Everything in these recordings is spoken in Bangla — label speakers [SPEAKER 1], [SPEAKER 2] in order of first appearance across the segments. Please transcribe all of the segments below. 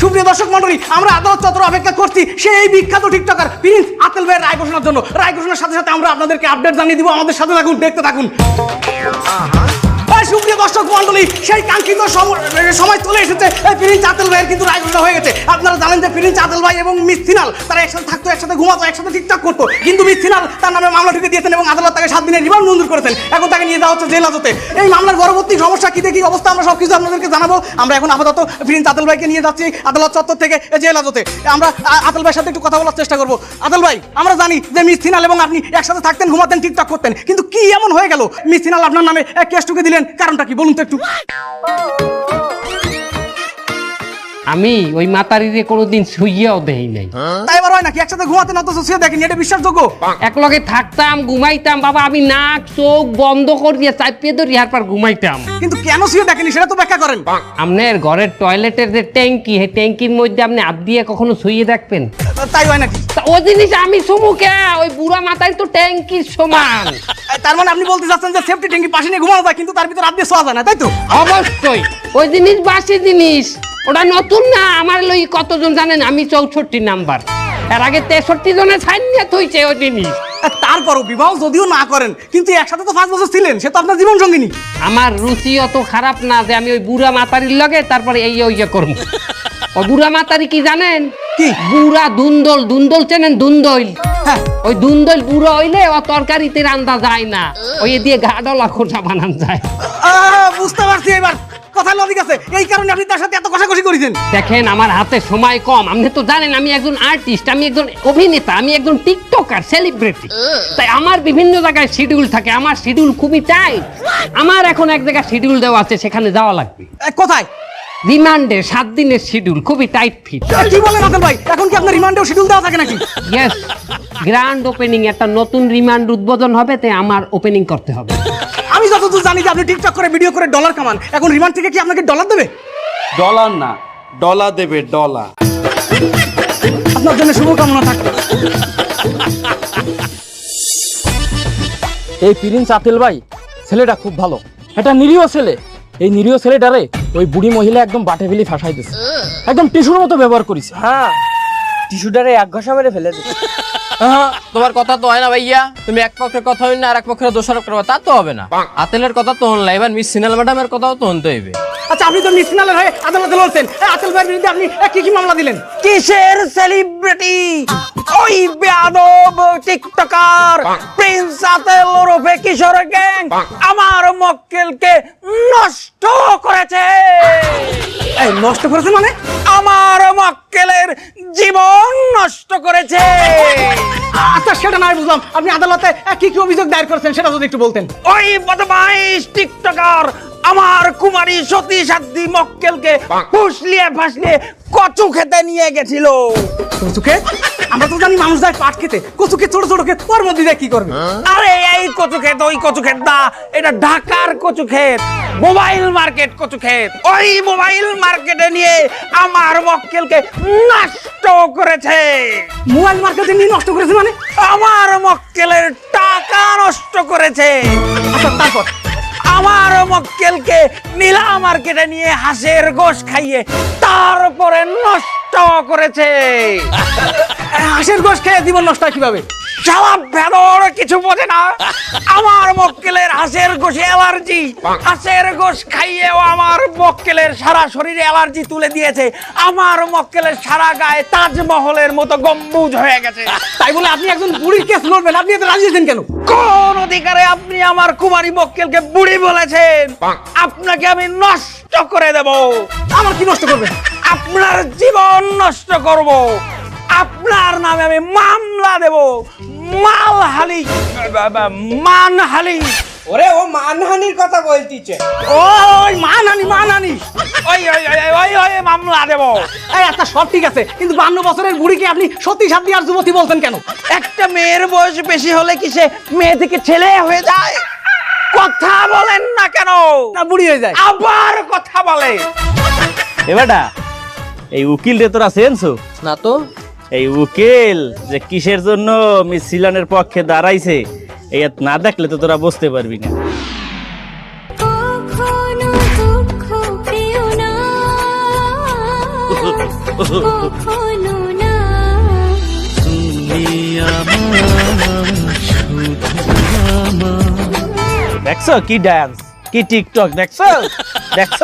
[SPEAKER 1] সুপ্রিয় দর্শক মন্ডলী আমরা আদালত চত্র অপেক্ষা করছি। সেই বিখ্যাত টিকটকার প্রিন্স আতেল ভাইয়ের রায় ঘোষণার জন্য। রায় ঘোষণার সাথে সাথে আমরা আপনাদেরকে আপডেট জানিয়ে দিব। আমাদের সাথে থাকুন, দেখতে থাকুন। এই সুপ্রিয় দর্শক মন্ডলী সেই সময় চলে এসেছে। প্রিন্স ভাইয়ের কিন্তু হয়ে গেছে। আপনারা জানেন যে প্রিন্স ভাই এবং তারা একসাথে থাকতো, একসাথে ঘুমাতো, একসাথে ঠিকঠাক করতো। কিন্তু মিস তার নামে মামলা ঠুকে দিয়েছেন এবং আদালত তাকে সাত দিনের রিমান্ড মঞ্জুর করেছেন। এখন তাকে নিয়ে যাওয়া হচ্ছে জেল এই মামলার পরবর্তী সমস্যা কি, দেখি অবস্থা, আমরা সবকিছু আপনাদেরকে জানাব। আমরা এখন আপাতত প্রিন্স আতেল ভাইকে নিয়ে যাচ্ছি আদালত চত্বর থেকে জেল আমরা আতেল ভাইয়ের সাথে একটু কথা বলার চেষ্টা করব। আতেল ভাই, আমরা জানি যে মিস এবং আপনি একসাথে থাকতেন, ঘুমাতেন ঠিকঠাক করতেন। কিন্তু কি এমন হয়ে গেল? মিস আপনার নামে কেস টুকে দিলেন। কারণটা কি? বলুন তো একটু।
[SPEAKER 2] আমি ওই মাতারিরে কোনোদিন শুইয়াও দেই নাই।
[SPEAKER 1] তাই এবার হয় নাকি? একসাথে ঘুমাতে ঘুমাতেন অত শুয়ে দেখেন এটা বিশ্বাসযোগ্য?
[SPEAKER 2] একলগে থাকতাম ঘুমাইতাম বাবা আমি নাক চোখ বন্ধ করিয়া চাপিয়ে ধরি আর পর ঘুমাইতাম।
[SPEAKER 1] কিন্তু কেন শুয়ে দেখেনি? সেটা তো ব্যাখ্যা করেন।
[SPEAKER 2] আপনার ঘরের টয়লেটের যে ট্যাঙ্কি সেই ট্যাঙ্কির মধ্যে আপনি হাত দিয়ে কখনো শুয়ে দেখবেন?
[SPEAKER 1] তাই হয় নাকি?
[SPEAKER 2] তা ওই জিনিস আমি সুমুকে ওই বুড়া মাথায় তো ট্যাঙ্কির সমান।
[SPEAKER 1] তার মানে আপনি বলতে চাচ্ছেন যে সেফটি ট্যাঙ্কি পাশে নিয়ে ঘুমানো যায় কিন্তু তার ভিতর হাত দিয়ে শোয়া যায় না তাই তো?
[SPEAKER 2] অবশ্যই। ওই জিনিস বাসি জিনিস। ওটা নতুন না আমার লই কতজন জানেন? আমি চৌষট্টি নাম্বার। এর আগে তেষট্টি জনে সাইন নিয়ে থইছে ওই জিনিস
[SPEAKER 1] তারপরও বিবাহ যদিও না করেন কিন্তু একসাথে তো পাঁচ বছর ছিলেন সে তো আপনার জীবন সঙ্গিনী।
[SPEAKER 2] আমার রুচি অত খারাপ না যে আমি ওই বুড়া মাতারির লগে তারপরে এই ওই করব। ও বুড়া মাতারি কি জানেন?
[SPEAKER 1] কি?
[SPEAKER 2] বুড়া দুন্দল দুন্দল চেনেন দুন্দল
[SPEAKER 1] হ্যাঁ।
[SPEAKER 2] ওই দুন্দল বুড়ো হইলে ও তরকারিতে রান্দা যায় না। ওই দিয়ে গাডলা খোসা বানান যায়।
[SPEAKER 1] বুঝতে পারছি এবার। কথা লজিক আছে। এই কারণে আপনি তার সাথে এত কষাকষি করেছেন।
[SPEAKER 2] দেখেন আমার হাতে সময় কম। আপনি তো জানেন আমি একজন আর্টিস্ট আমি একজন অভিনেতা আমি একজন টিকটকার সেলিব্রিটি তাই আমার বিভিন্ন জায়গায় শিডিউল থাকে আমার শিডিউল খুবই টাইট আমার এখন এক জায়গায় শিডিউল দেওয়া আছে সেখানে যাওয়া লাগবে।
[SPEAKER 1] কোথায়?
[SPEAKER 2] রিমান্ডে সাত দিনের শিডিউল খুবই টাইট ফিট
[SPEAKER 1] কি বলেন ভাই? এখন কি আপনার রিমান্ডেও শিডিউল দেওয়া থাকে নাকি?
[SPEAKER 2] ইয়েস গ্র্যান্ড ওপেনিং একটা নতুন রিমান্ড উদ্বোধন হবে তাই আমার ওপেনিং করতে হবে।
[SPEAKER 1] আমি যতদূর জানি যে আপনি টিকটক করে ভিডিও করে ডলার কামান। এখন রিমান্ড থেকে কি আপনাকে ডলার দেবে?
[SPEAKER 3] ডলার না ডলা দেবে ডলা
[SPEAKER 1] আপনার জন্য শুভকামনা থাকবে।
[SPEAKER 4] এই প্রিন্স আতেল ভাই ছেলেটা খুব ভালো। এটা নিরীহ ছেলে। এই নিরীহ ছেলেটারে ওই বুড়ি মহিলা একদম বাটে ফেলি ফাঁসাই দিছে। একদম টিস্যুর মতো ব্যবহার করিস
[SPEAKER 5] হ্যাঁ টিস্যুটারে এক ঘষা মেরে ফেলে দে হ্যাঁ তোমার কথা তো হয় না ভাইয়া। তুমি এক পক্ষের কথা হই না আর এক পক্ষের দোষারোপ করবা তা তো হবে না। আতেলের কথা তো হন এবার মিস সিনাল ম্যাডামের কথাও তো হনতে হইবে।
[SPEAKER 1] আচ্ছা আপনি তো মিসনালের হয়ে আদালতে লড়ছেন। আতেল ভাইয়ের বিরুদ্ধে আপনি কি কি মামলা দিলেন?
[SPEAKER 5] কিসের সেলিব্রিটি ওই বেয়াদব টিকটকার প্রিন্স আতেল ওরফে কিশোর গ্যাং আমার মক্কেলকে নষ্ট করেছে।
[SPEAKER 1] এই নষ্ট করেছে মানে?
[SPEAKER 5] আমার মক্কেলের জীবন নষ্ট করেছে।
[SPEAKER 1] আচ্ছা সেটা নাই বুঝলাম। আপনি আদালতে কি কি অভিযোগ দায়ের করেছেন সেটা যদি একটু বলতেন।
[SPEAKER 5] ওই বদমাইশ টিকটকার আমার কুমারী সতী সাধ্যী মক্কেলকে ফুসলিয়ে ফাসলিয়ে কচু খেতে নিয়ে গেছিল।
[SPEAKER 1] কচুকে? আমরা তো জানি মানুষ যায় পাট খেতে। কচুকে ছোট ছোট খেত মধ্যে দিয়ে কি করবে?
[SPEAKER 5] আরে এই কচু ক্ষেত ওই কচু ক্ষেত না এটা ঢাকার কচু ক্ষেত মোবাইল মার্কেট কচু ক্ষেত ওই মোবাইল মার্কেটে নিয়ে আমার মক্কেলকে নষ্ট করেছে।
[SPEAKER 1] মোবাইল মার্কেটে নিয়ে নষ্ট করেছে মানে?
[SPEAKER 5] আমার মক্কেলের টাকা নষ্ট করেছে।
[SPEAKER 1] আচ্ছা তারপর?
[SPEAKER 5] আমার মক্কেলকে নীলা মার্কেটে নিয়ে হাঁসের গোশ খাইয়ে তারপরে নষ্ট করেছে।
[SPEAKER 1] হাসের গোশ খেয়ে জীবন নষ্ট কীভাবে?
[SPEAKER 5] শালা ভেদর কিছু বোঝে না। আমার মক্কেলের হাঁসের গোশে অ্যালার্জি। হাঁসের গোশ খাইয়েও আমার মক্কেলের সারা শরীরে অ্যালার্জি তুলে দিয়েছে। আমার মক্কেলের সারা গায়ে তাজমহলের মতো গম্বুজ হয়ে গেছে।
[SPEAKER 1] তাই বলে আপনি একজন বুড়ির কেস লড়বেন? আপনি এতে রাজি আছেন কেন?
[SPEAKER 5] কোন অধিকারে আপনি আমার কুমারী মক্কেলকে বুড়ি বলেছেন? আপনাকে আমি নষ্ট করে দেব।
[SPEAKER 1] আমার কি নষ্ট করবেন?
[SPEAKER 5] আপনার জীবন নষ্ট করব। আপনার নামে আমি মামলা দেব। মালহালি মানহালি।
[SPEAKER 6] ওরে ও মানহানির কথা বলতিছে।
[SPEAKER 1] ওই মা নানি মা নানি
[SPEAKER 5] ওই ওই ওই ওই ওই মামলা দেব।
[SPEAKER 1] এই আচ্ছা সব ঠিক আছে কিন্তু বান্ন বছরের বুড়িকে আপনি সত্যি সাথী আর যুবতী বলছেন কেন?
[SPEAKER 5] একটা মেয়ের বয়স বেশি হলে কি সে মেয়ে থেকে ছেলে হয়ে যায়? কথা বলেন না কেন?
[SPEAKER 1] না বুড়ি হয়ে যায়।
[SPEAKER 5] আবার কথা বলে।
[SPEAKER 7] এবারটা এই উকিল রে তোরা চেনছো?
[SPEAKER 5] না তো।
[SPEAKER 7] এই উকিল যে কিসের জন্য মিস সিলানের পক্ষে দাঁড়াইছে এই না দেখলে তো তোরা বুঝতে পারবি না। দেখছ কি ডান্স কি টিকটক দেখছ? দেখছ?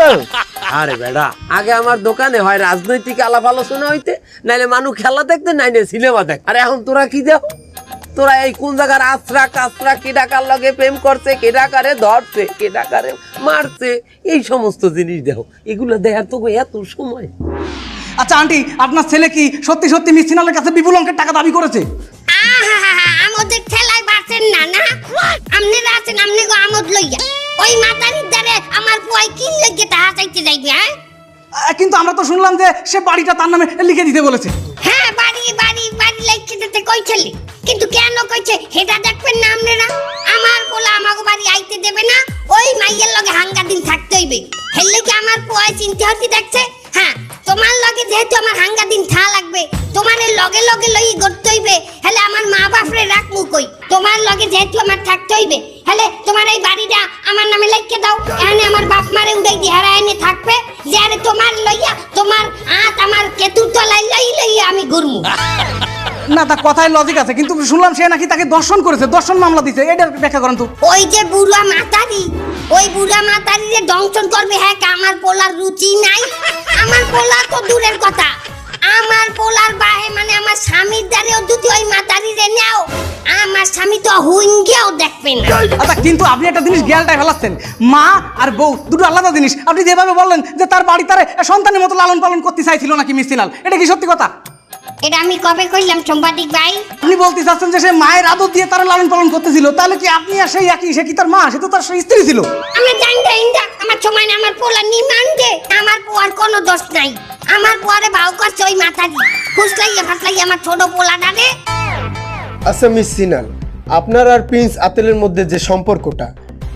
[SPEAKER 6] আরে বেড়া আগে আমার দোকানে হয় রাজনৈতিক আলাপ আলোচনা হইতে নাইলে মানুষ খেলা দেখতে নাইলে সিনেমা দেখ আরে এখন তোরা কি দেও তোরা এই কোন জায়গার আশ্রা কাসরা কেডা কার লগে প্রেম করছে কেডা কারে ধরছে কেডা কারে মারছে এই সমস্ত জিনিস দেখো। এগুলো দেখার তো এত সময়।
[SPEAKER 1] আচ্ছা আন্টি আপনার ছেলে কি সত্যি সত্যি মিস সিনালের কাছে বিপুল অঙ্কের টাকা দাবি করেছে?
[SPEAKER 8] আমাদের ঠেলায় বাড়ছেন না না? আপনি আছেন আপনি গো আমদ লইয়া। ওই মাতারির দ্বারে আমার পুয়াই কিন লইগে তাহা চাইতে যাইবে হ্যাঁ?
[SPEAKER 1] কিন্তু আমরা তো শুনলাম যে সে বাড়িটা তার নামে লিখে দিতে বলেছে।
[SPEAKER 8] হ্যাঁ বাড়ি বাড়ি বাড়ি লাইতে দিতে কইছিলি। কিন্তু কেন কইছে? সেটা দেখবেন না আপনারা? আমার পোলা আমাকে বাড়ি আইতে দেবে না ওই মাইয়ের লগে হাঙ্গা দিন থাকতে হইবে। হেললে কি আমার পোয়াই চিনতে হতে দেখছে হ্যাঁ তোমার লগে যেহেতু আমার হাঙ্গা দিন থা লাগবে তোমার লগে লগে লই করতে হইবে হেলে আমার মা বাপরে রাখমু কই? তোমার লগে যেহেতু আমার থাকতে হইবে হেলে তোমার এই বাড়িটা আমার নামে লিখে দাও। এখানে আমার বাপ মারে উড়াই দিয়ে হারা এনে থাকবে। যে আরে তোমার লইয়া তোমার আত আমার কেতুর তলায় লই লইয়া আমি ঘুরমু।
[SPEAKER 1] না তার কথায় লজিক আছে কিন্তু শুনলাম সে নাকি তাকে দর্শন করেছে দর্শন মামলা দিছে। এটা ব্যাখ্যা করেন তো।
[SPEAKER 8] ওই যে বুড়া মাতারি ওই বুড়া মাতারি যে দংশন করবে হ্যাঁ আমার পোলার রুচি নাই। আমার পোলা তো দূরের কথা। আমার পোলার বাহে মানে আমার স্বামীর দ্বারেও যদি ওই মাতারি রে নেও আমার স্বামী তো হুইঙ্গেও দেখবে না।
[SPEAKER 1] আচ্ছা কিন্তু আপনি একটা জিনিস গেলটায় ফেলাচ্ছেন। মা আর বউ দুটো আলাদা জিনিস। আপনি যেভাবে বললেন যে তার বাড়ি তার সন্তানের মতো লালন পালন করতে চাইছিল নাকি মিস সিনাল এটা কি সত্যি কথা?
[SPEAKER 8] এটা আমি কবে কইলাম সাংবাদিক ভাই?
[SPEAKER 1] আপনি বলতে চাচ্ছেন যে সে মায়ের আদর দিয়ে তার লালন পালন করতেছিল তাহলে কি আপনি আর সেই একই সে কি তার মা? সে তো তার স্ত্রী ছিল।
[SPEAKER 8] আমরা জানি না আমার সময় আমার পোলা নিমান আমার পোয়ার কোনো দোষ নাই। আমার পরে ভাও করছে ওই মাতারি ফুসলাইয়া ফাসলাইয়া আমার ছোট পোলা দাদে
[SPEAKER 9] আচ্ছা মিস সিনাল, আপনার আর প্রিন্স আতেলের মধ্যে যে সম্পর্কটা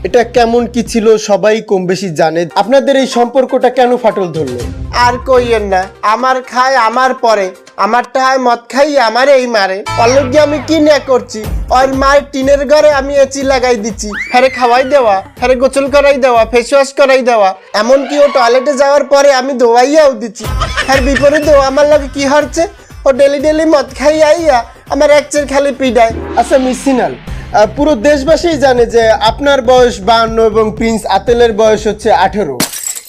[SPEAKER 9] এটা কেমন কি ছিল সবাই কম বেশি জানে। আপনাদের এই সম্পর্কটা কেন ফাটল ধরলো?
[SPEAKER 10] আর কইয়েন না আমার খায় আমার পরে। আমারটা হয় মদ খাই আমার এই মারে। অলরেডি আমি কি না করছি? ওর মায়ের টিনের ঘরে আমি এচি লাগাই দিচ্ছি ফেরে খাওয়াই দেওয়া ফেরে গোসল করাই দেওয়া ফেস ওয়াশ করাই দেওয়া। এমনকি ও টয়লেটে যাওয়ার পরে আমি ধোয়াইয়াও দিচ্ছি ফের বিপরীতে ও আমার লাগে কি হচ্ছে ও ডেলি ডেলি মদ খাই আইয়া আমার এক চের খালি পিডায়।
[SPEAKER 9] আচ্ছা মিস সিনাল আহ, পুরো দেশবাসী জানে যে আপনার বয়স বায়ান্ন এবং প্রিন্স আতেলের বয়স হচ্ছে আঠেরো।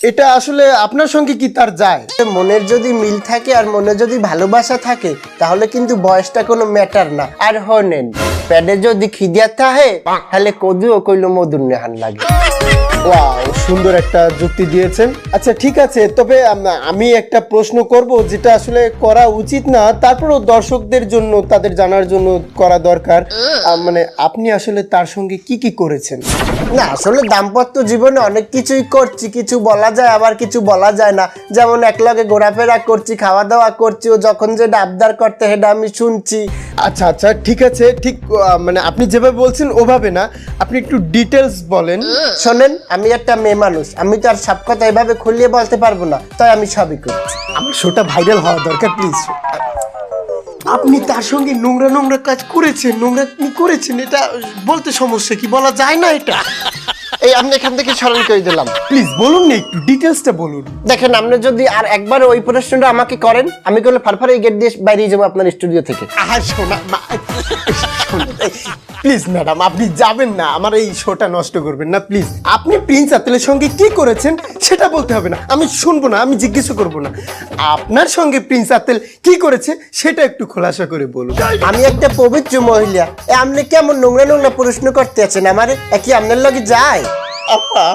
[SPEAKER 9] এটা আসলে আপনার সঙ্গে কি তার যায়?
[SPEAKER 10] মনের যদি মিল থাকে আর মনে যদি ভালোবাসা থাকে তাহলে কিন্তু বয়সটা কোনো ম্যাটার না। আর হনেন প্যাডে যদি খিদিয়া থাকে তাহলে কদুও কইলো মধুর নেহান লাগে।
[SPEAKER 9] ওয়াও সুন্দর একটা যুক্তি দিয়েছেন। আচ্ছা ঠিক আছে তবে আমি একটা প্রশ্ন করব যেটা আসলে করা উচিত না তারপরেও দর্শকদের জন্য তাদের জানার জন্য করা দরকার। মানে আপনি আসলে তার সঙ্গে কি কি করেছেন?
[SPEAKER 10] না আসলে দাম্পত্য জীবনে অনেক কিছুই করছি কিছু বলা যায় আবার কিছু বলা যায় না। যেমন একলগে ঘোরাফেরা করছি খাওয়া দাওয়া করছি ও যখন যে আবদার করতে হেডা আমি শুনছি।
[SPEAKER 9] আচ্ছা আচ্ছা ঠিক আছে ঠিক মানে আপনি যেভাবে বলছেন ওভাবে না আপনি একটু ডিটেলস বলেন।
[SPEAKER 10] শোনেন আমি একটা মেয়ে মানুষ আমি তো আর সব কথা এভাবে খুলিয়ে বলতে পারব না তাই আমি সবই করছি।
[SPEAKER 9] আমার শোটা ভাইরাল হওয়া দরকার প্লিজ আপনি তার সঙ্গে নোংরা নোংরা কাজ করেছেন নোংরা কি করেছেন এটা বলতে সমস্যা কি? বলা যায় না এটা।
[SPEAKER 10] এই আপনি এখান থেকে স্মরণ করে দিলাম।
[SPEAKER 9] প্লিজ বলুন না একটু ডিটেলসটা বলুন।
[SPEAKER 10] দেখেন আপনি যদি আর একবার ওই প্রশ্নটা আমাকে করেন আমি করলে ফারফারে গেট দিয়ে বাইরে যাব আপনার স্টুডিও থেকে?
[SPEAKER 9] শোনা প্লিজ ম্যাডাম আপনি যাবেন না আমার এই শোটা নষ্ট করবেন না প্লিজ আপনি প্রিন্স আতেলের সঙ্গে কি করেছেন সেটা বলতে হবে না। আমি শুনব না আমি জিজ্ঞেস করব না। আপনার সঙ্গে প্রিন্স আতেল কি করেছে সেটা একটু খোলাসা করে বলুন।
[SPEAKER 10] আমি একটা পবিত্র মহিলা। আপনি কেমন নোংরা নোংরা প্রশ্ন করতে আছেন আমার? কি আপনার লগে যায়?
[SPEAKER 9] আপা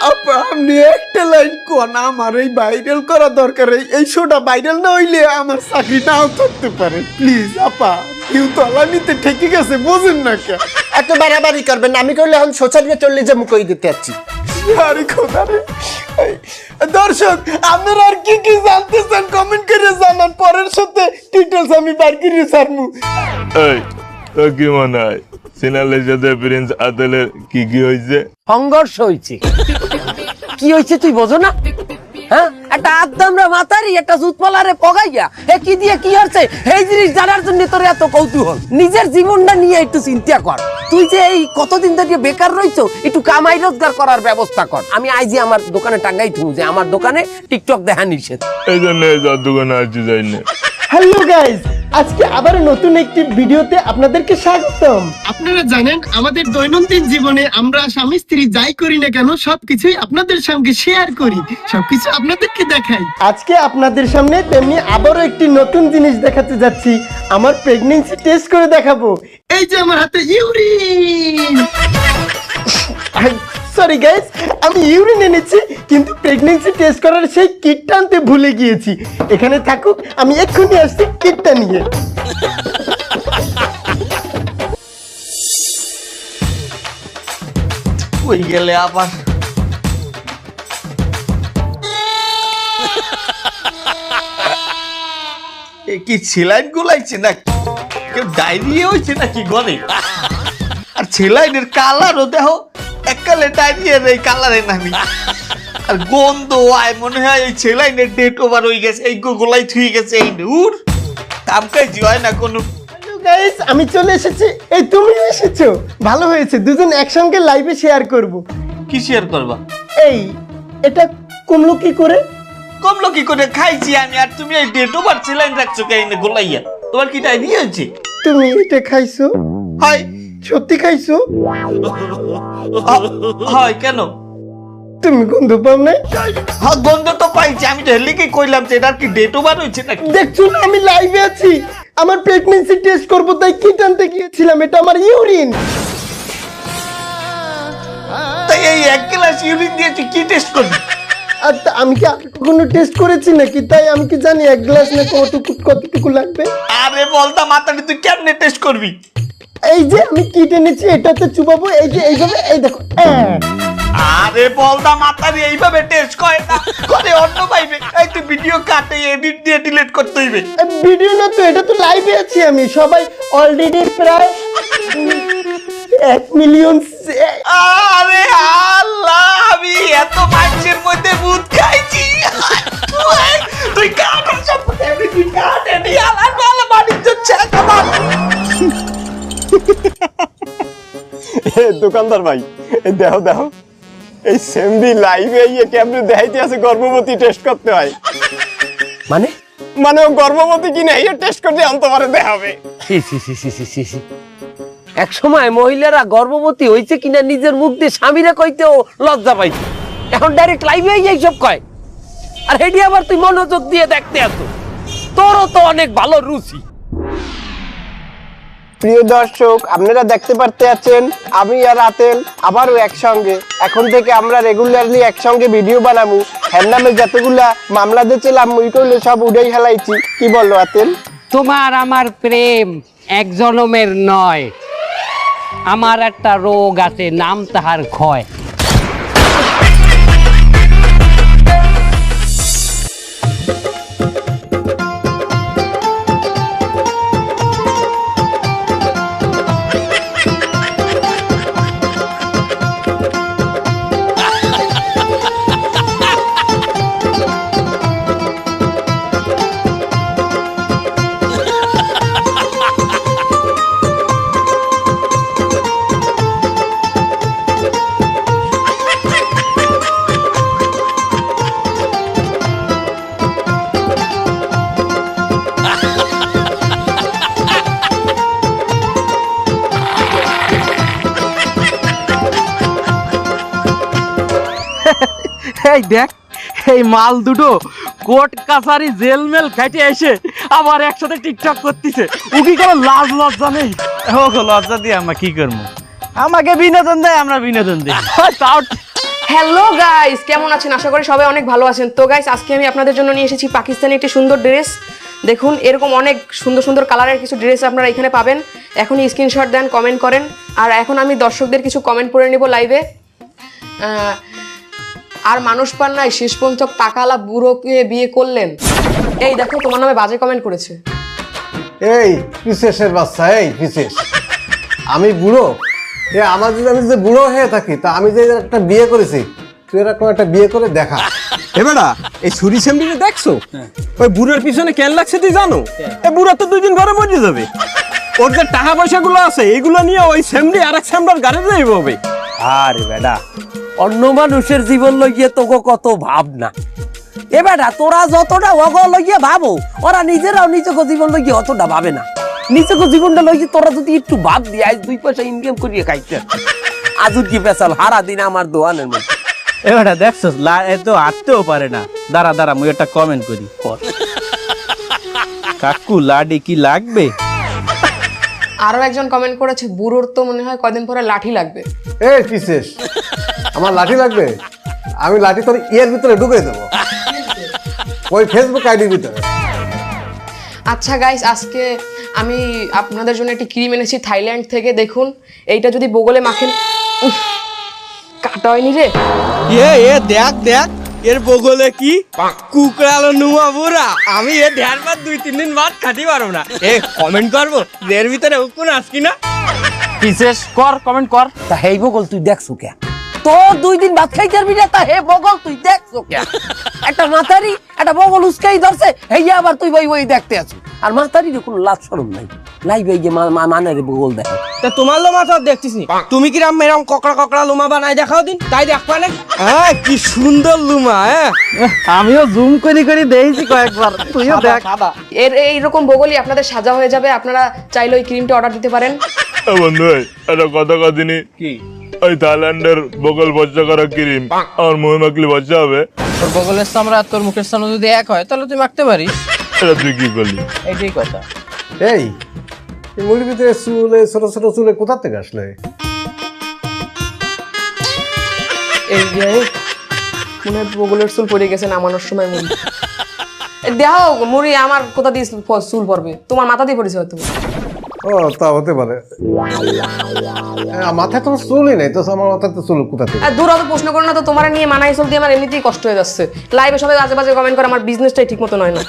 [SPEAKER 9] আপা আপনি একটা লাইন কোন? আমার এই ভাইরাল করা দরকার। এই- এই শোটা ভাইরাল না হইলে আমার চাকরি নাও করতে পারে। প্লিজ আপা কেউ তলা নিতে ঠেকে গেছে বোঝেন না কে
[SPEAKER 10] এত বাড়াবাড়ি করবেন আমি করলে এখন সোশ্যাল মিডিয়া চললে যে মুখই দিতে যাচ্ছি।
[SPEAKER 9] আরে খোদা রে। দর্শক আপনারা আর কি কি জানতে চান কমেন্ট করে জানান। পরের সাথে ডিটেলস আমি বার করে ছাড়বো।
[SPEAKER 11] এই কি মনে হয়? সিনালের সাথে প্রিন্স কি কি হয়েছে
[SPEAKER 6] সংঘর্ষ হয়েছে কি হয়েছে তুই বোঝো না? হ্যাঁ? একটা আদামরা মাতারি একটা জুতপালারে পগাইয়া এ কি দিয়ে কি হচ্ছে এই জিনিস জানার জন্য তোর এত কৌতূহল। নিজের জীবনটা নিয়ে একটু চিন্তা কর। তুই যে এই কতদিন ধরে বেকার রইছো একটু কামাই রোজগার করার ব্যবস্থা কর। আমি আইজি আমার দোকানে টাঙ্গাই থু যে আমার দোকানে টিকটক দেখা নিষেধ।
[SPEAKER 11] এই জন্য দোকানে আসছি যাই না
[SPEAKER 10] হ্যালো গাইস আজকে আবার নতুন একটি ভিডিওতে আপনাদেরকে স্বাগতম। আপনারা জানেন আমাদের দৈনন্দিন জীবনে আমরা স্বামী স্ত্রী যাই করি না কেন সবকিছুই আপনাদের সঙ্গে শেয়ার করি সবকিছু আপনাদেরকে দেখাই। আজকে আপনাদের সামনে তেমনি আবারও একটি নতুন জিনিস দেখাতে যাচ্ছি। আমার প্রেগনেন্সি টেস্ট করে দেখাবো। এই যে আমার হাতে ইউরিন সরি গাইস আমি ইউরিন এনেছি, কিন্তু প্রেগন্যান্সি টেস্ট করার সেই কিটটা আনতে ভুলে গিয়েছি। এখানে থাকুক, আমি এক্ষুনি আসছি কিটটা নিয়ে।
[SPEAKER 3] ওই গেলে আবার। কি ছেলাইন গুলাইছে না কেউ ডায়রিয়া হয়েছে নাকি গনে আর ছেলাইনের কালারও দেহ এককালে ডায়রিয়ার এই কালারে নামি। আর গন্ধ আয় মনে হয় এই ছেলাইনের ডেট ওভার হয়ে গেছে এই গোলাই থুই গেছে এই নূর কামকাই হয় না কোনো।
[SPEAKER 10] গাইস আমি চলে এসেছি। এই তুমি এসেছ? ভালো হয়েছে দুজন একসঙ্গে লাইভে শেয়ার করব।
[SPEAKER 3] কি শেয়ার করবা?
[SPEAKER 10] এই এটা কমলো কি করে?
[SPEAKER 3] কমলো কি করে? খাইছি আমি আর তুমি এই ডেট ওভার ছেলাইন রাখছো কে গোলাইয়া। তোমার কি ডায়রিয়া হয়েছে?
[SPEAKER 10] তুমি এটা খাইছো?
[SPEAKER 3] হয়।
[SPEAKER 10] সত্যি খাইছো?
[SPEAKER 3] হয় কেন?
[SPEAKER 10] তুমি গন্ধ পাও নাই?
[SPEAKER 3] হ্যাঁ গন্ধ তো পাইছি আমি তো হেলিকে কইলাম যে এটার কি ডেট ওভার হয়েছে নাকি?
[SPEAKER 10] দেখছ না আমি লাইভে আছি। আমার প্রেগন্যান্সি টেস্ট করব তাই কি আনতে গিয়েছিলাম এটা আমার ইউরিন
[SPEAKER 3] তাই এই এক গ্লাস ইউরিন দিয়ে তুই কি টেস্ট করবি?
[SPEAKER 10] আর আমি কি আগে কখনো টেস্ট করেছি নাকি? তাই আমি কি জানি এক গ্লাস না কতটুকু কতটুকু লাগবে?
[SPEAKER 3] আরে বলতা মাথাটা তুই কেমনে টেস্ট করবি?
[SPEAKER 10] এই যে আমি কিট এনেছি এটাতে চুবাবো এই যে এইভাবে এই দেখো।
[SPEAKER 3] আরে বলদা মাথারি এইভাবে টেস্ট করে না করে অন্য পাইবে এই তুই ভিডিও কাটে এডিট দিয়ে ডিলিট করতে হইবে।
[SPEAKER 10] ভিডিও না তো এটা তো লাইভে আছি আমি সবাই অলরেডি প্রায় এক মিলিয়ন
[SPEAKER 3] আরে আল্লাহ আমি এত মানুষের মধ্যে ভূত খাইছি। তুই কাট সব তুই কাট এটি আলার ভালো বাণিজ্য ছেড়ে
[SPEAKER 10] দোকানদার ভাই দেখো দেখো এই সেমবি লাইভে ইয়ে কেমনে দেখাইতে আছে গর্ভবতী টেস্ট করতে হয়।
[SPEAKER 6] মানে?
[SPEAKER 10] মানে ও গর্ভবতী কিনা ইয়ে টেস্ট করতে আনতে পারে দেখাবে।
[SPEAKER 6] সি সি সি সি সি সি সি এক সময় মহিলারা গর্ভবতী হইছে কিনা নিজের মুখ দিয়ে স্বামীরে কইতেও লজ্জা পাইছে। এখন ডাইরেক্ট লাইভে এইসব কয়। আর হেডি আবার তুই মনোযোগ দিয়ে দেখতে আসো। তোরও তো অনেক ভালো রুচি।
[SPEAKER 10] প্রিয় দর্শক, আপনারা দেখতে পারতে আছেন, আমি আর আতেল আবারও একসঙ্গে। এখন থেকে আমরা রেগুলারলি একসঙ্গে ভিডিও বানাবো। হ্যার নামে যতগুলা মামলা দিয়েছিলাম ওই করলে সব উড়েই হেলাইছি। কি বলল আতেল
[SPEAKER 2] তোমার আমার প্রেম এক জনমের নয়। আমার একটা রোগ আছে, নাম তাহার ক্ষয়।
[SPEAKER 4] এই দেখ এই মাল দুটো কোর্ট কাছারি জেল মেল খাইতে এসে আবার একসাথে টিকটক করতেছে। ও কি কোনো লাজ লজ্জা নেই?
[SPEAKER 7] ও গো, লজ্জা দিয়ে আমরা কি করব? আমাকে বিনোদন দেয় আমরা বিনোদন দিই।
[SPEAKER 4] তাও
[SPEAKER 12] হ্যালো গাইস কেমন আছেন? আশা করি সবাই অনেক ভালো আছেন। তো গাইস আজকে আমি আপনাদের জন্য নিয়ে এসেছি পাকিস্তানি একটি সুন্দর ড্রেস দেখুন এরকম অনেক সুন্দর সুন্দর কালারের কিছু ড্রেস আপনারা এখানে পাবেন। এখনই স্ক্রিনশট দেন কমেন্ট করেন। আর এখন আমি দর্শকদের কিছু কমেন্ট পড়ে নিব লাইভে আর মানুষ পান নাই শেষ পর্যন্ত টাকালা বুড়োকে বিয়ে করলেন? এই দেখো তোমার নামে বাজে কমেন্ট করেছে।
[SPEAKER 13] এই বিশেষের বাচ্চা এই বিশেষ আমি বুড়ো? এ আমার যদি আমি যে বুড়ো হয়ে থাকি তা আমি যে একটা বিয়ে করেছি তুই এরকম একটা বিয়ে করে দেখা। এবারা এই ছুরি সেমডিটা দেখছ? ওই বুড়োর পিছনে কেন লাগছে তুই জানো? এই বুড়া তো দুই দিন ঘরে মরে যাবে। ওর যে টাকা পয়সা গুলো আছে এগুলো নিয়ে ওই সেমডি আর এক সেমডার গাড়ি যাইব হবে।
[SPEAKER 6] আরে বেটা অন্য মানুষের জীবন লইয়ে তোকে কত ভাবনা। এ বেটা তোরা যতটা অগ লইয়ে ভাবো ওরা নিজেরাও নিজেকে জীবন লইয়ে অতটা ভাবে না। নিজেকে জীবনটা লইয়ে তোরা যদি একটু ভাব দিয়ে আজ দুই পয়সা ইনকাম করিয়ে খাইতে। আজুর কি পেশাল হারা দিন আমার দোয়ানের মধ্যে।
[SPEAKER 7] এবারে দেখছ এত আটতেও পারে না। দাঁড়া দাঁড়া মুই একটা কমেন্ট করি। কাকু লাডি কি লাগবে?
[SPEAKER 12] আরও একজন কমেন্ট করেছে বুড়োর তো মনে হয় কদিন পরে লাঠি লাগবে।
[SPEAKER 13] এই পিসেস আমার লাঠি লাগবে? আমি লাঠি তোর ইয়ের ভিতরে ঢুকে দেবো। ওই ফেসবুক আইডির ভিতরে।
[SPEAKER 12] আচ্ছা গাইস আজকে আমি আপনাদের জন্য একটি ক্রিম এনেছি থাইল্যান্ড থেকে। দেখুন এইটা যদি বগলে মাখেন উফ, কাটা হয়নি রে।
[SPEAKER 4] এ এ দেখ দেখ এর বগলে কি কুকড়ালো নুমা বুড়া। আমি এ ঢের বাদ দুই তিন দিন বাদ খাটি পারব না। এ কমেন্ট করব? এর ভিতরে উকুন আসকি না?
[SPEAKER 6] বিশেষ কর কমেন্ট কর। তা হেই বগল তুই দেখছ কে? তোর দুই দিন ভাত খাইতে পারবি না তা হে বগল তুই দেখছ একটা মাথারি একটা বগল উস্কাই ধরছে হেই আবার তুই বই বই দেখতে আছো। আর মাথারি কোনো লাভ সরম নাই। লাইবে গিয়ে মানে রে বগল দেখে।
[SPEAKER 4] তা তোমার লোমা তো দেখছিস নি। তুমি কি রাম এরকম ককড়া ককড়া লুমা বানাই দেখাও দিন? তাই দেখবা না হ্যাঁ কি সুন্দর লুমা হ্যাঁ?
[SPEAKER 6] আমিও জুম করে করে দেখছি কয়েকবার। তুইও দেখ।
[SPEAKER 12] এর এইরকম বগলই আপনাদের সাজা হয়ে যাবে। আপনারা চাইলে ওই ক্রিমটা অর্ডার দিতে পারেন।
[SPEAKER 11] এ বন্ধু এই, একটা কথা কদিনই কি? ওই থাইল্যান্ডের বগল বজ্জা করা ক্রিম আমার মুখে মাখলে বজ্জা হবে।
[SPEAKER 4] তোর বগলের সামরা আর তোর মুখের সামনে যদি এক হয় তাহলে তুই মাখতে পারিস।
[SPEAKER 11] এটা তুই কি করলি?
[SPEAKER 4] এইটাই কথা।
[SPEAKER 13] এই এই মুড়ির ভিতরে চুলে ছোট ছোট চুলে কোথা থেকে আসলে?
[SPEAKER 12] এই যে মনে হয় বগলের চুল পড়ে গেছে নামানোর সময় মুড়ি। দেখো দেহ মুড়ি আমার কোথা দিয়ে চুল পড়বে? তোমার মাথা দিয়ে পড়েছে হয়তো।
[SPEAKER 13] ও, তা হতে পারে। মাথায় তো চুলই নেই, তো আমার মাথায় তো চুল কোথা থেকে?
[SPEAKER 12] দূর অত প্রশ্ন করো না তো, তোমার নিয়ে মানাই চলতে আমার এমনিতেই কষ্ট হয়ে যাচ্ছে। লাইভে সবাই আজে বাজে কমেন্ট করে, আমার বিজনেসটাই ঠিক মতো নয় না।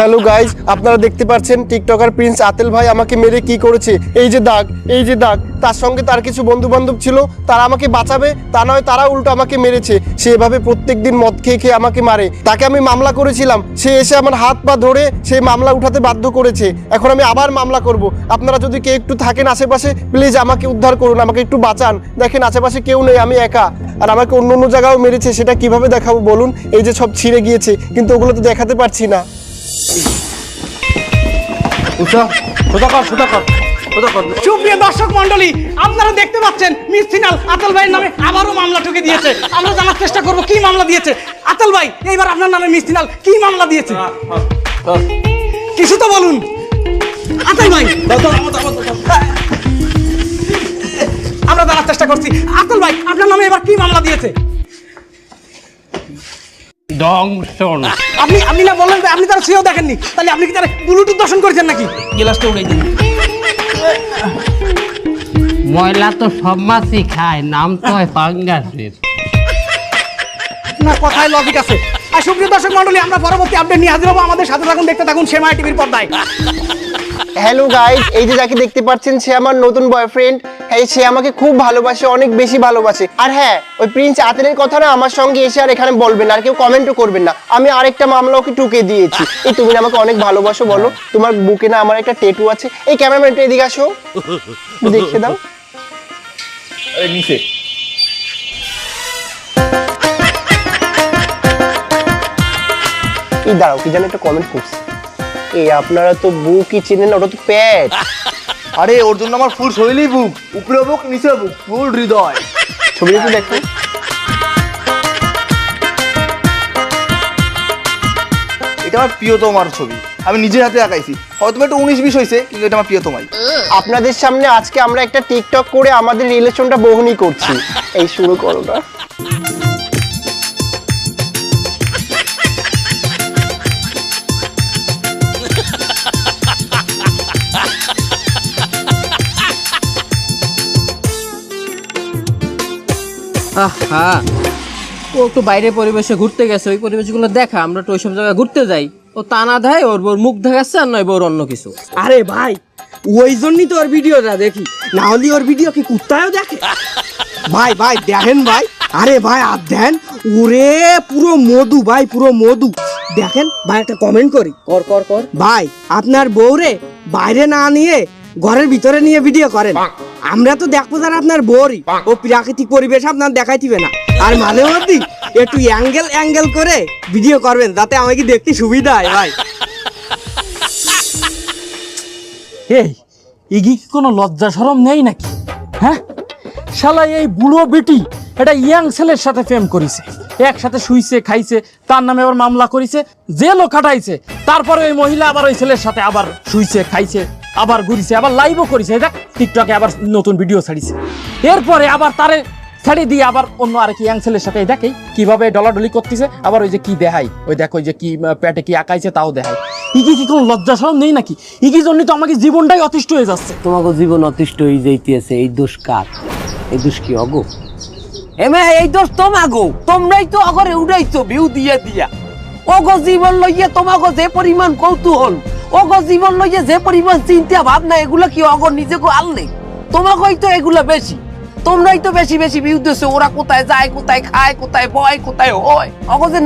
[SPEAKER 10] হ্যালো গাইজ আপনারা দেখতে পাচ্ছেন টিকটকার প্রিন্স আতেল ভাই আমাকে মেরে কি করেছে? এই যে দাগ, এই যে দাগ। তার সঙ্গে তার কিছু বন্ধু বান্ধব ছিল, তারা আমাকে বাঁচাবে, তা নয়, তারা উল্টো আমাকে মেরেছে। সে এভাবে প্রত্যেকদিন মদ খেয়ে খেয়ে আমাকে মারে। তাকে আমি মামলা করেছিলাম। সে এসে আমার হাত পা ধরে সে মামলা উঠাতে বাধ্য করেছে। এখন আমি আবার মামলা করব। আপনারা যদি কেউ একটু থাকেন আশেপাশে প্লিজ আমাকে উদ্ধার করুন, আমাকে একটু বাঁচান। দেখেন, আশেপাশে কেউ নেই, আমি একা। আর আমাকে অন্য অন্য জায়গাও মেরেছে, সেটা কীভাবে দেখাবো বলুন? এই যে সব ছিঁড়ে গিয়েছে, কিন্তু ওগুলো তো দেখাতে পারছি না।
[SPEAKER 1] সুপ্রিয় দর্শক মন্ডলী আপনারা দেখতে পাচ্ছেন মিস সিনাল আতল ভাইয়ের নামে আবারও মামলা ঠুকে দিয়েছে। আমরা জানার চেষ্টা করব কি মামলা দিয়েছে? আতল ভাই এইবার আপনার নামে মিস সিনাল কি মামলা দিয়েছে? কিছু তো বলুন। আতল ভাই। আমরা জানার চেষ্টা করছি। আতল ভাই আপনার নামে এবার কি মামলা দিয়েছে?
[SPEAKER 2] দংশন।
[SPEAKER 1] আপনি আপনি না বললেন আপনি তারা সেও দেখেননি। তাহলে আপনি কি তারা ব্লুটুথ দর্শন করেছেন নাকি?
[SPEAKER 4] গ্লাসটা উড়াই দিন।
[SPEAKER 2] ময়লা তো সব মাছই খায় নাম তো হয় পাঙ্গাসের।
[SPEAKER 1] না কথায় লজিক আছে। আর সুপ্রিয় দর্শক মন্ডলী আমরা পরবর্তী আপডেট নিয়ে হাজির হব। আমাদের সাথে থাকুন দেখতে থাকুন সেমাই টিভির পর্দায়।
[SPEAKER 10] হ্যালো গাইজ এই যে যাকে দেখতে পাচ্ছেন সে আমার নতুন বয়ফ্রেন্ড হ্যাঁ সে আমাকে খুব ভালোবাসে অনেক বেশি ভালোবাসে। আর হ্যাঁ ওই প্রিন্স আতেনের কথা না আমার সঙ্গে এসে আর এখানে বলবেন না আর কেউ কমেন্টও করবেন না। আমি আরেকটা মামলা ওকে টুকে দিয়েছি। এই তুমি আমাকে অনেক ভালোবাসো বলো। তোমার বুকে না আমার একটা টেটু আছে। এই ক্যামেরাম্যানটা এদিকে আসো। দেখে দাও।
[SPEAKER 11] নিচে।
[SPEAKER 10] এই দাঁড়াও কি জানি একটা কমেন্ট করছি। এই আপনারা তো বুকই চিনেন ওটা তো প্যাট
[SPEAKER 3] আরে, ওর জন্য আমার ফুল শৈলী বুক। উপরে বুক নিচে বুক। ফুল হৃদয়।
[SPEAKER 10] ছবিটা একটু দেখো।
[SPEAKER 3] এটা আমার প্রিয়তমার ছবি। আমি নিজের হাতে আঁকাইছি। হয়তো একটু উনিশ, বিশ হয়েছে কিন্তু এটা আমার প্রিয়তমাই।
[SPEAKER 10] আপনাদের সামনে আজকে আমরা একটা টিকটক করে আমাদের রিলেশনটা বহনই করছি। এই শুরু করো না
[SPEAKER 4] আহা। ও একটু বাইরে পরিবেশে ঘুরতে গেছে ওই পরিবেশগুলো দেখা আমরা একটু ওইসব জায়গায় ঘুরতে যাই। ও তা না দেয় ওর বোর মুখ দেখাচ্ছে আর নয় বোর অন্য কিছু।
[SPEAKER 1] আরে ভাই ওই জন্যই তো ওর ভিডিওটা দেখি। না হলে ওর ভিডিও কি কুত্তায়ও দেখে? ভাই ভাই দেখেন ভাই
[SPEAKER 4] আরে ভাই আর দেন ওরে পুরো মধু ভাই পুরো মধু। দেখেন ভাই একটা কমেন্ট করি।
[SPEAKER 6] কর কর কর।
[SPEAKER 4] ভাই আপনার বউরে বাইরে না নিয়ে ঘরের ভিতরে নিয়ে ভিডিও করেন। আমরা তো দেখব যারা আপনার বউরই ও প্রাকৃতিক পরিবেশ আপনার দেখাইতিবে না। আর মাঝে মধ্যে একটু অ্যাঙ্গেল অ্যাঙ্গেল করে ভিডিও করবেন যাতে আমাকে দেখতে সুবিধা হয় ভাই।
[SPEAKER 14] এই ইগি কি কোনো লজ্জা সরম নেই নাকি? হ্যাঁ? শালা এই বুড়ো বেটি এটা ইয়াং ছেলের সাথে প্রেম করেছে। একসাথে শুইছে খাইছে তার নামে আবার মামলা করেছে জেলও খাটাইছে। তারপরে ওই মহিলা আবার ওই ছেলের সাথে আবার শুইছে খাইছে। আবার ঘুরিছে, আবার লাইভও করেছে। দেখ টিকটকে আবার নতুন ভিডিও ছাড়িছে। এরপরে আবার তারে ছেড়ে দিয়ে আবার অন্য আর কি ছেলের সাথে দেখেই কীভাবে ডলাডলি করতেছে, আবার ওই যে কি দেখাই ওই দেখো ওই যে কি পেটে কি আঁকাইছে তাও দেখাই ইগি কি কোনো লজ্জা সরম নেই নাকি? ইগি জন্য তো আমাকে জীবনটাই অতিষ্ঠ হয়ে যাচ্ছে?
[SPEAKER 6] তোমাকে জীবন অতিষ্ঠ হয়ে যাইতেছে, এই দোষ কার? এই দোষ কি অগো? এমে এই দোষ তোমাগো? তোমরাই তো অগরে উড়াইছো দিয়া দিয়া। ওগো জীবন লইয়ে তোমাগো যে পরিমাণ কৌতূহল ওগো জীবন লইয়ে যে পরিমাণ চিন্তা, ভাবনা, এগুলা কি নিজেকে তোমাগোই তো এগুলা বেশি। তোমরাই তো বেশি বেশি ওরা কোথায় যায়, কোথায় খায়, কোথায় বয়, কোথায় হয়?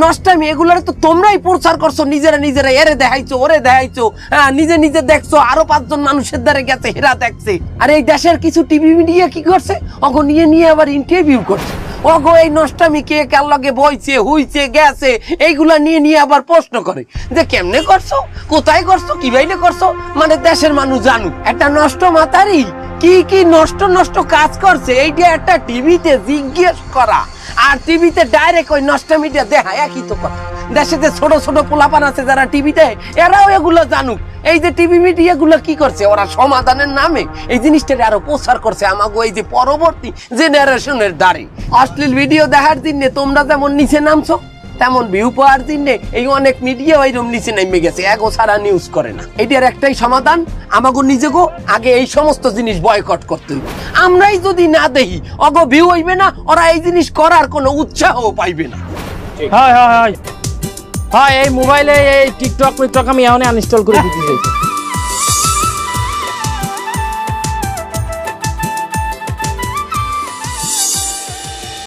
[SPEAKER 6] নষ্টামি, এগুলার তো তোমরাই প্রচার করছ, নিজেরা নিজেরা। এরে দেখাইছো, ওরে দেখাইছো হ্যাঁ নিজে নিজে দেখছ, আরও পাঁচজন মানুষের দ্বারা গেছে, হেরা দেখছে। আর এই দেশের কিছু টিভি মিডিয়া কি করছে? অগো নিয়ে নিয়ে আবার ইন্টারভিউ করছে। অগো এই নষ্টামি কে কার লগে বইছে, হুইছে, গেছে, এইগুলা নিয়ে নিয়ে আবার প্রশ্ন করে। যে কেমনে করছ? কোথায় করছ? কি বাইলে করছ? মানে দেশের মানুষ জানু একটা নষ্ট মাতারি, কি কি নষ্ট নষ্ট কাজ করছে, এইটা একটা টিভিতে জিজ্ঞেস করা। আর টিভিতে ডাইরেক্ট ওই নষ্ট মিডিয়া দেখা একই তো কথা। দেশে যে ছোট ছোট পোলাপান আছে যারা টিভিতে এরাও এগুলো জানুক। এই যে টিভি মিডিয়া গুলো কি করছে? ওরা সমাধানের নামে এই জিনিসটা আরও প্রচার করছে। আমাকে এই যে পরবর্তী জেনারেশনের দ্বারে অশ্লীল ভিডিও দেখার দিনে তোমরা যেমন নিচে নামছো তেমন ভিউ পাওয়ার জন্যে এই অনেক মিডিয়া ওইরকম নিচে নেমে গেছে, এগো ছাড়া নিউজ করে না। এটার একটাই সমাধান আমাকে নিজেকে আগে এই সমস্ত জিনিস বয়কট করতে হইবে। আমরাই যদি না দেখি, অগো ভিউ হইবে না, ওরা এই জিনিস করার কোনো উৎসাহ পাইবে না।
[SPEAKER 14] হ্যাঁ হ্যাঁ হ্যাঁ। হ্যাঁ এই মোবাইলে এই টিকটক টিকটক আমি এখন আনইনস্টল করে দিতে চাই